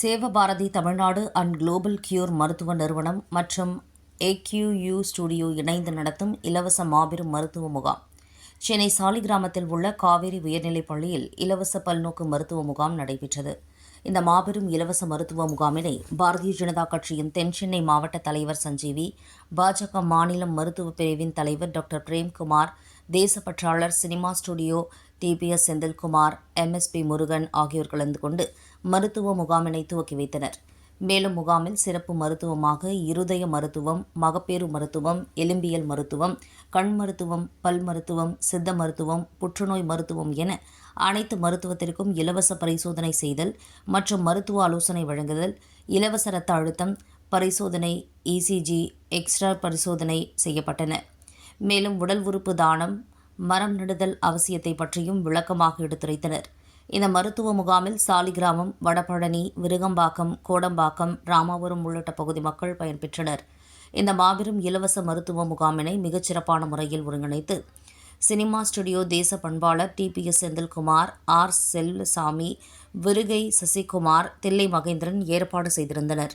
Sevabharathi Tamil Nadu and global cure மருத்துவ நிறுவனம் மற்றும் ஏக்யூயூ ஸ்டுடியோ இணைந்து நடத்தும் இலவச மாபெரும் மருத்துவ முகாம். சென்னை சாலிகிராமத்தில் உள்ள காவேரி உயர்நிலைப் பள்ளியில் இலவச பல்நோக்கு மருத்துவ முகாம் நடைபெற்றது. இந்த மாபெரும் இலவச மருத்துவ முகாமினை பாரதிய ஜனதா கட்சியின் தென்சென்னை மாவட்ட தலைவர் சஞ்சீவி பாஜக மாநிலம் மருத்துவ பிரிவின் தலைவர் doctor Premkumar தேசப்பற்றாளர் cinema studio TPS Senthilkumar MSP Murugan ஆகியோர் கலந்து கொண்டு மருத்துவ முகாமினை துவக்கி வைத்தனர். மேலும் முகாமில் சிறப்பு மருத்துவமாக இருதய மருத்துவம் மகப்பேறு மருத்துவம் எலும்பியல் மருத்துவம் கண் மருத்துவம் பல் மருத்துவம் சித்த மருத்துவம் புற்றுநோய் மருத்துவம் என அனைத்து மருத்துவத்திற்கும் இலவச பரிசோதனை செய்தல் மற்றும் மருத்துவ ஆலோசனை வழங்குதல் இலவச இரத்த அழுத்தம் பரிசோதனை இசிஜி எக்ஸ்ட்ரா பரிசோதனை செய்யப்பட்டன. மேலும் உடல் உறுப்பு தானம் மரம் நடுதல் அவசியத்தை பற்றியும் விளக்கமாக எடுத்துரைத்தனர். இந்த மருத்துவ முகாமில் சாலிகிராமம் வடபழனி விருகம்பாக்கம் கோடம்பாக்கம் ராமாபுரம் உள்ளிட்ட பகுதி மக்கள் பயன்பெற்றனர் இந்த மாபெரும் இலவச மருத்துவ முகாமினை மிகச்சிறப்பான முறையில் ஒருங்கிணைத்து சினிமா ஸ்டுடியோ தேச பண்பாளர் டிபிஎஸ் செந்தில்குமார் ஆர் செல்வசாமி விருகை சசிகுமார் தில்லை மகேந்திரன் ஏற்பாடு செய்திருந்தனர்.